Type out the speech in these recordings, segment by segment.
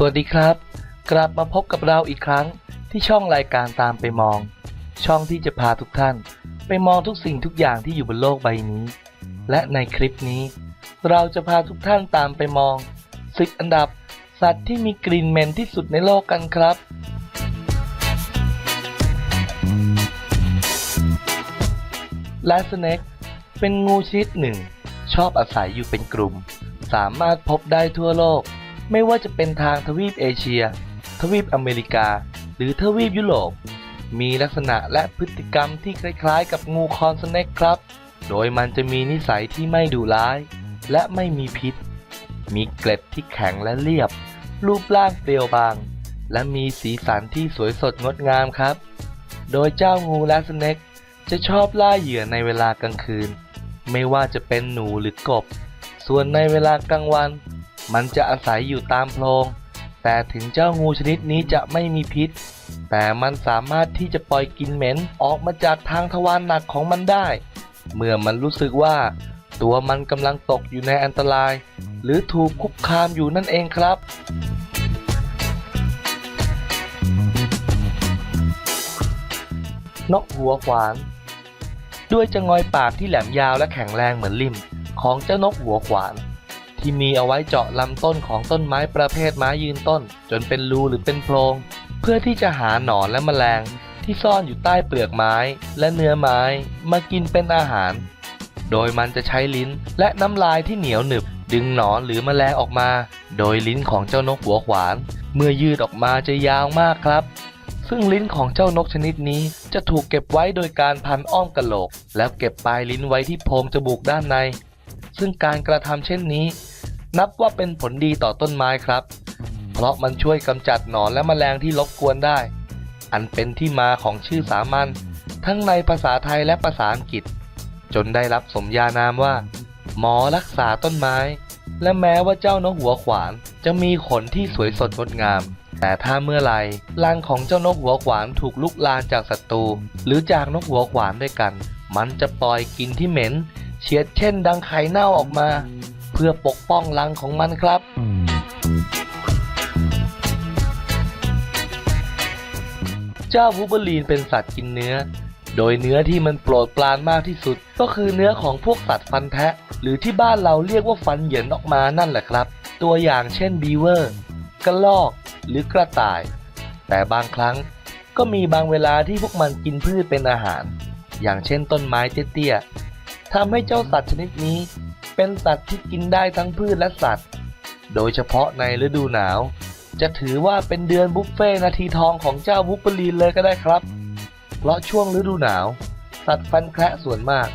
สวัสดีครับ กลับมาพบกับเราอีกครั้งที่ช่องรายการตามไปมอง ช่องที่จะพาทุกท่าน ไปมองทุกสิ่งทุกอย่างที่อยู่บนโลกใบนี้ และในคลิปนี้ เราจะพาทุกท่านตามไปมองสิบอันดับ สัตว์ที่มีกลิ่นเหม็นที่สุดในโลกกันครับ และสเน็กเป็นงูชนิดหนึ่ง ชอบอาศัยอยู่เป็นกลุ่ม สามารถพบได้ทั่วโลก ไม่ว่าจะเป็นทางทวีปเอเชีย ทวีปอเมริกา หรือทวีปยุโรป มีลักษณะและพฤติกรรมที่คล้ายๆ กับงูคอนสเน็กครับ โดยมันจะมีนิสัยที่ไม่ดุร้าย และไม่มีพิษ มีเกล็ดที่แข็งและเรียบ รูปร่างเปรียวบาง และมีสีสันที่สวยสดงดงามครับ โดยเจ้างูและสเน็กจะชอบล่าเหยื่อในเวลากลางคืน ไม่ว่าจะเป็นหนูหรือกบ ส่วนในเวลากลางวัน มันจะอาศัยอยู่ตามโพรง แต่ถึงเจ้างูชนิดนี้จะไม่มีพิษ แต่มันสามารถที่จะปล่อยกลิ่นเหม็นออกมาจากทางทวารหนักของมันได้ เมื่อมันรู้สึกว่า ตัวมันกำลังตกอยู่ในอันตราย หรือถูกคุกคามอยู่นั่นเองครับนกหัวขวาน ด้วยจะงอยปากที่แหลมยาวและแข็งแรงเหมือนลิมของเจ้านกหัวขวาน ที่มีเอาไว้เจาะลำต้นของต้นไม้ประเภทไม้ยืนต้น จนเป็นรูหรือเป็นโพรง เพื่อที่จะหาหนอนและแมลง ที่ซ่อนอยู่ใต้เปลือกไม้และเนื้อไม้มากินเป็นอาหาร โดยมันจะใช้ลิ้นและน้ำลายที่เหนียวหนึบ ดึงหนอนหรือแมลงออกมา โดยลิ้นของเจ้านกหัวขวาน เมื่อยืดออกมาจะยาวมากครับซึ่งลิ้นของเจ้านกชนิดนี้จะถูกเก็บไว้โดยการพันอ้อมกระโหลก แล้วเก็บปลายลิ้นไว้ที่โพรงจมูกด้านใน ซึ่งการกระทำเช่นนี้ นับว่าเป็นผลดีต่อต้นไม้ครับ เพราะมันช่วยกำจัดหนอนและแมลงที่รบกวนได้ อันเป็นที่มาของชื่อสามัญทั้งในภาษาไทยและภาษาอังกฤษ จนได้รับสมญานามว่า หมอรักษาต้นไม้ และแม้ว่าเจ้านกหัวขวานจะมีขนที่สวยสดงดงาม แต่ถ้าเมื่อไหร่รังของเจ้านกหัวขวานถูกลุกลานจากศัตรูหรือจากนกหัวขวานด้วยกัน มันจะปล่อยกลิ่นที่เหม็นเฉียดเช่นดังไข่เน่าออกมาเพื่อปกป้องรังของมันครับ เจ้าวูเบอรีนเป็นสัตว์กินเนื้อ โดยเนื้อที่มันโปรดปรานมากที่สุด ก็คือเนื้อของพวกสัตว์ฟันแทะ หรือที่บ้านเราเรียกว่าฟันเหยินออกมานั่นแหละครับ ตัวอย่างเช่นบีเวอร์ กระลอก หรือกระต่าย แต่บางครั้งก็มีบางเวลาที่พวกมันกินพืชเป็นอาหาร อย่างเช่นต้นไม้เตี้ยๆทำให้เจ้าสัตว์ชนิดนี้ เป็นสัตว์ที่กินได้ทั้งพืชและสัตว์ โดยเฉพาะในฤดูหนาว จะถือว่าเป็นเดือนบุฟเฟ่นาทีทองของเจ้าวูเบอรีนเลยก็ได้ครับ เพราะช่วงฤดูหนาว สัตว์ฟันแคระส่วนมาก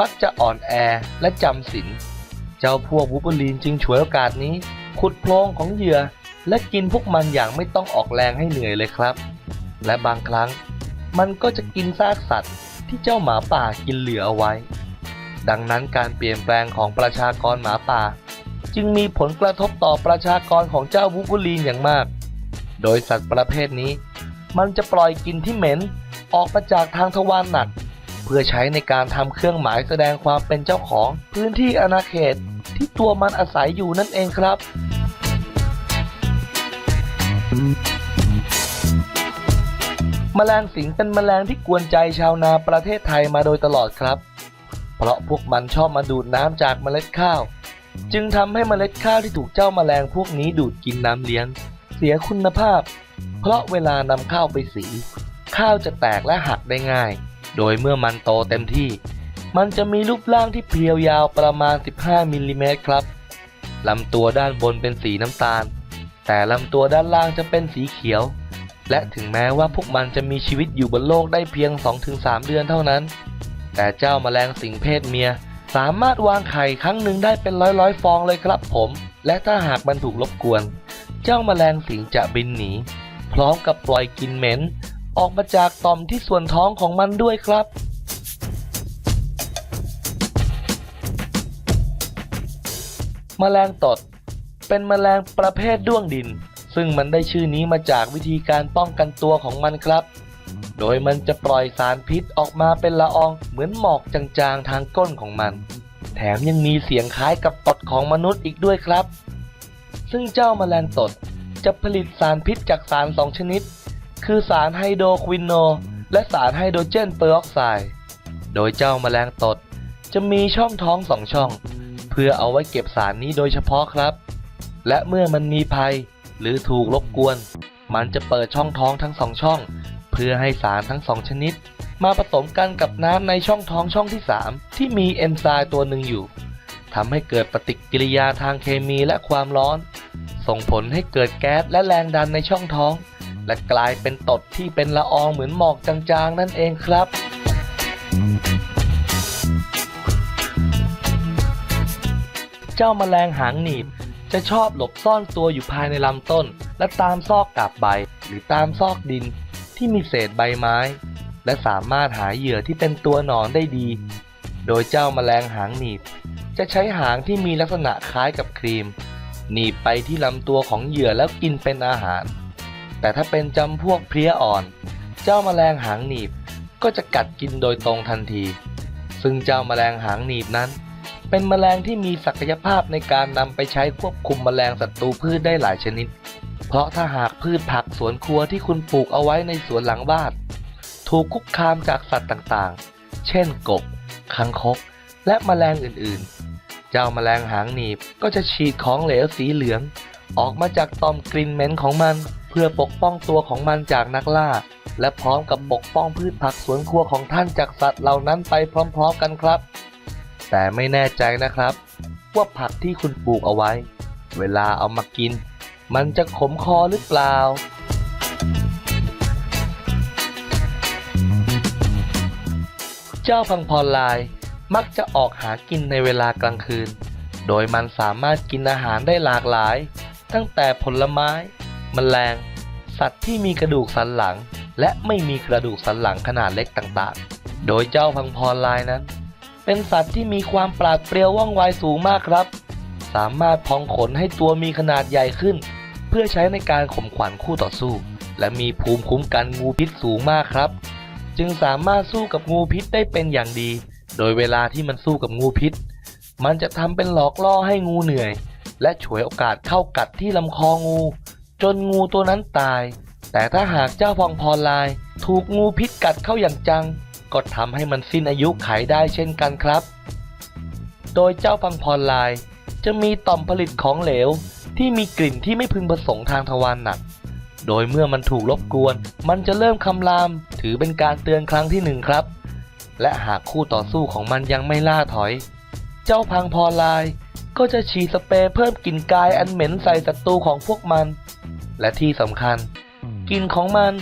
มักจะอ่อนแอและจำศีลเจ้าพวกวูเบอรีนจึงฉวยโอกาสนี้ ขุดโพรงของเหยื่อ และกินพวกมันอย่างไม่ต้องออกแรงให้เหนื่อยเลยครับ และบางครั้ง มันก็จะกินซากสัตว์ที่เจ้าหมาป่ากินเหลือเอาไว้ ดังนั้นการเปลี่ยนแปลงของประชากรหมาป่า จึงมีผลกระทบต่อประชากรของเจ้าวูบูลีนอย่างมาก โดยสัตว์ประเภทนี้ มันจะปล่อยกลิ่นที่เหม็นออกมาจากทางทวารหนัก เพื่อใช้ในการทำเครื่องหมายแสดงความเป็นเจ้าของพื้นที่อาณาเขตที่ตัวมันอาศัยอยู่นั่นเองครับแมลงสิงเป็นแมลงที่กวนใจชาวนาประเทศไทยมาโดยตลอดครับ เพราะพวกมันชอบมาดูดน้ำจากเมล็ดข้าว จึงทำให้เมล็ดข้าวที่ถูกเจ้าแมลงพวกนี้ดูดกินน้ำเลี้ยง เสียคุณภาพ เพราะเวลานำข้าวไปสี ข้าวจะแตกและหักได้ง่าย โดยเมื่อมันโตเต็มที่ มันจะมีรูปร่างที่เพรียวยาวประมาณ 15มิลลิเมตรครับลำตัวด้านบนเป็นสีน้ำตาล แต่ลำตัวด้านล่างจะเป็นสีเขียว และถึงแม้ว่าพวกมันจะมีชีวิตอยู่บนโลกได้เพียง 2-3 เดือนเท่านั้น แต่เจ้าแมลงสิงเพศเมีย สามารถวางไข่ครั้งหนึ่งได้เป็นร้อยร้อยฟองเลยครับผม และถ้าหากมันถูกรบกวน เจ้าแมลงสิงจะบินหนี พร้อมกับปล่อยกลินเหม็น ออกมาจากต่อมที่ส่วนท้องของมันด้วยครับแมลงตด เป็นแมลงประเภทด้วงดิน ซึ่งมันได้ชื่อนี้มาจากวิธีการป้องกันตัวของมันครับ โดยมันจะปล่อยสารพิษออกมาเป็นละอองเหมือนหมอกจางๆทางก้นของมัน แถมยังมีเสียงคล้ายกับตดของมนุษย์อีกด้วยครับ ซึ่งเจ้าแมลงตดจะผลิตสารพิษจากสารสองชนิด คือสารไฮโดรควินโน และสารไฮโดรเจนเปอร์ออกไซด์โดยเจ้าแมลงตดจะมีช่องท้องสองช่อง เพื่อเอาไว้เก็บสารนี้โดยเฉพาะครับ และเมื่อมันมีภัยหรือถูกรบกวน มันจะเปิดช่องท้องทั้งสองช่อง เพื่อให้สารทั้งสองชนิด มาผสมกันกับน้ำในช่องท้องช่องที่ 3 ที่มีเอนไซม์ตัวหนึ่งอยู่ทำให้เกิดปฏิกิริยาทางเคมีและความร้อน ส่งผลให้เกิดแก๊สและแรงดันในช่องท้อง และกลายเป็นตดที่เป็นละอองเหมือนหมอกจางๆ นั่นเองครับเจ้าแมลงหางหนีบ จะชอบหลบซ่อนตัวอยู่ภายในลำต้น และตามซอกกาบใบ หรือตามซอกดิน ที่มีเศษใบไม้ และสามารถหาเหยื่อที่เป็นตัวหนอนได้ดี โดยเจ้าแมลงหางหนีบ จะใช้หางที่มีลักษณะคล้ายกับครีม หนีบไปที่ลำตัวของเหยื่อแล้วกินเป็นอาหาร แต่ถ้าเป็นจำพวกเพลี้ยอ่อน เจ้าแมลงหางหนีบก็จะกัดกินโดยตรงทันที ซึ่งเจ้าแมลงหางหนีบนั้น เป็นแมลงที่มีศักยภาพในการนำไปใช้ควบคุมแมลงศัตรูพืชได้หลายชนิด ราะถ้าหากพืชผักสวนครัวที่คุณปลูกเอาไว้ในสวนหลังบ้าน ถูกคุกคามจากสัตว์ต่างๆ เช่นกบคังคก และแมลงอื่นๆ เจ้าแมลงหางหนีบก็จะฉีดของเหลวสีเหลือง ออกมาจากตอมกลิ่นเหม็นของมัน เพื่อปกป้องตัวของมันจากนักล่า และพร้อมกับปกป้องพืชผักสวนครัวของท่านจากสัตว์เหล่านั้นไปพร้อมๆกันครับ แต่ไม่แน่ใจนะครับ ว่าผักที่คุณปลูกเอาไว้ เวลาเอามากิน มันจะขมคอหรือเปล่า เจ้าพังพรลายมักจะออกหากินในเวลากลางคืน โดยมันสามารถกินอาหารได้หลากหลาย ตั้งแต่ผลไม้ แมลง สัตว์ที่มีกระดูกสันหลัง และไม่มีกระดูกสันหลังขนาดเล็กต่างๆ โดยเจ้าพังพรลายนั้น เป็นสัตว์ที่มีความปราดเปรียวว่องไวสูงมากครับ สามารถพองขนให้ตัวมีขนาดใหญ่ขึ้น พื่อใช้ในการข่มขวัญคู่ต่อสู้ และมีภูมิคุ้มกันงูพิษสูงมากครับ จึงสามารถสู้กับงูพิษได้เป็นอย่างดี โดยเวลาที่มันสู้กับงูพิษ มันจะทำเป็นหลอกล่อให้งูเหนื่อย และฉวยโอกาสเข้ากัดที่ลำคองู จนงูตัวนั้นตาย แต่ถ้าหากเจ้าพองพรลาย ถูกงูพิษกัดเข้าอย่างจัง ก็ทำให้มันสิ้นอายุไขได้เช่นกันครับ โดยเจ้าพังพรลายจะมีต่อมผลิตของเหลว ที่มีกลิ่นที่ไม่พึงประสงค์ทางทวารหนัก โดยเมื่อมันถูกรบกวน มันจะเริ่มคำราม ถือเป็นการเตือนครั้งที่หนึ่งครับ และหากคู่ต่อสู้ของมันยังไม่ล่าถอย เจ้าพังพรลาย ก็จะฉีดสเปรย์เพิ่มกลิ่นกายอันเหม็นใส่ศัตรูของพวกมัน และที่สำคัญกลิ่นของมัน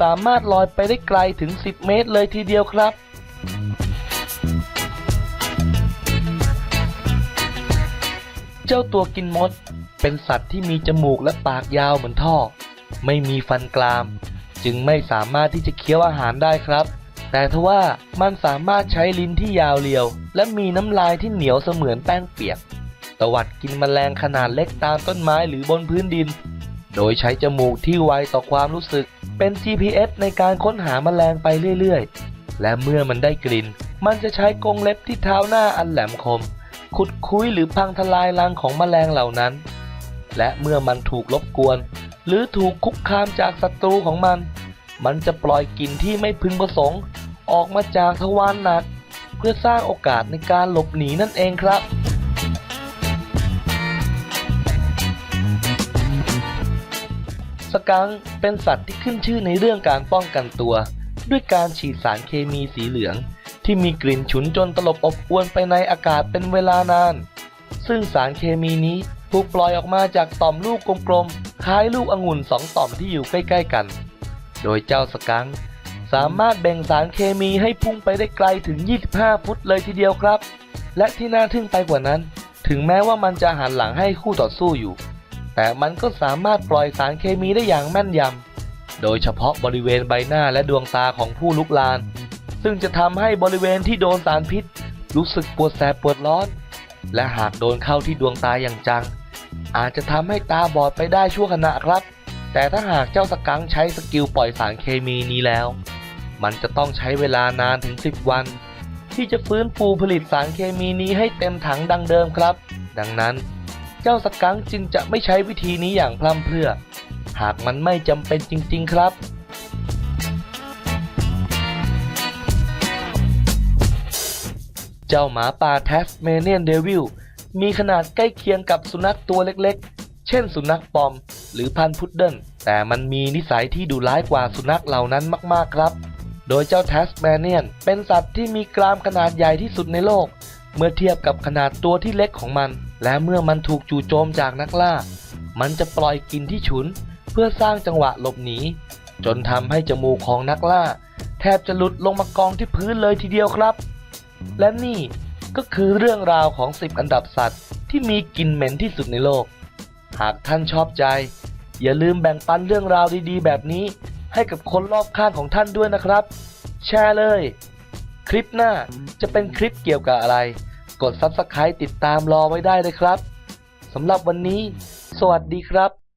สามารถลอยไปได้ไกลถึง 10 เมตรเลยทีเดียวครับ เจ้าตัวกินมด เป็นสัตว์ที่มีจมูกและปากยาวเหมือนท่อ ไม่มีฟันกราม จึงไม่สามารถที่จะเคี้ยวอาหารได้ครับ แต่ทว่ามันสามารถใช้ลิ้นที่ยาวเรียว และมีน้ำลายที่เหนียวเสมือนแป้งเปียกตวัดกินแมลงขนาดเล็กตามต้นไม้หรือบนพื้นดิน โดยใช้จมูกที่ไวต่อความรู้สึก เป็น GPS ในการค้นหาแมลงไปเรื่อยๆ และเมื่อมันได้กลิ่น มันจะใช้กรงเล็บที่เท้าหน้าอันแหลมคม ขุดคุ้ยหรือพังทลายรังของแมลงเหล่านั้น และเมื่อมันถูกรบกวน หรือถูกคุกคามจากศัตรูของมัน มันจะปล่อยกลิ่นที่ไม่พึงประสงค์ ออกมาจากทวารหนัก เพื่อสร้างโอกาสในการหลบหนีนั่นเองครับสกังเป็นสัตว์ที่ขึ้นชื่อในเรื่องการป้องกันตัว ด้วยการฉีดสารเคมีสีเหลือง ที่มีกลิ่นฉุนจนตลบอบอวนไปในอากาศเป็นเวลานาน ซึ่งสารเคมีนี้ถูกปล่อยออกมาจากต่อมลูกกลมๆ คล้ายลูกองุ่นสองต่อมที่อยู่ใกล้ๆกัน โดยเจ้าสกังค์สามารถแบ่งสารเคมีให้พุ่งไปได้ไกลถึง 25 ฟุตเลยทีเดียวครับ และที่น่าทึ่งไปกว่านั้น ถึงแม้ว่ามันจะหันหลังให้คู่ต่อสู้อยู่ แต่มันก็สามารถปล่อยสารเคมีได้อย่างแม่นยำ โดยเฉพาะบริเวณใบหน้าและดวงตาของผู้ลุกลาน ซึ่งจะทำให้บริเวณที่โดนสารพิษ รู้สึกปวดแสบปวดร้อน และหากโดนเข้าที่ดวงตาอย่างจัง อาจจะทำให้ตาบอดไปได้ชั่วขณะครับ แต่ถ้าหากเจ้าสกังใช้สกิลปล่อยสารเคมีนี้แล้ว มันจะต้องใช้เวลานานถึง 10 วัน ที่จะฟื้นฟูผลิตสารเคมีนี้ให้เต็มถังดังเดิมครับ ดังนั้น เจ้าสกังจึงจะไม่ใช้วิธีนี้อย่างพร่ำเพรื่อ หากมันไม่จำเป็นจริง ๆ ครับ เจ้าหมาป่าแทสเมเนียนเดวิลมีขนาดใกล้เคียงกับสุนัขตัวเล็กๆ เช่นสุนัขปอม หรือพันธุ์พุดเดิ้ล แต่มันมีนิสัยที่ดุร้ายกว่าสุนัขเหล่านั้นมากๆครับ โดยเจ้าแทสเมเนียนเป็นสัตว์ที่มีกรามขนาดใหญ่ที่สุดในโลก เมื่อเทียบกับขนาดตัวที่เล็กของมัน และเมื่อมันถูกจู่โจมจากนักล่า มันจะปล่อยกลิ่นที่ฉุน เพื่อสร้างจังหวะหลบหนี จนทำให้จมูกของนักล่า แทบจะหลุดลงมากองที่พื้นเลยทีเดียวครับ และนี่ก็คือเรื่องราวของ 10 อันดับสัตว์ที่มีกลิ่นเหม็นที่สุดในโลก หากท่านชอบใจ อย่าลืมแบ่งปันเรื่องราวดีๆ แบบนี้ ให้กับคนรอบข้างของท่านด้วยนะครับ แชร์เลย คลิปหน้าจะเป็นคลิปเกี่ยวกับอะไร กด Subscribe ติดตามรอไว้ได้เลยครับสำหรับวันนี้ สวัสดีครับ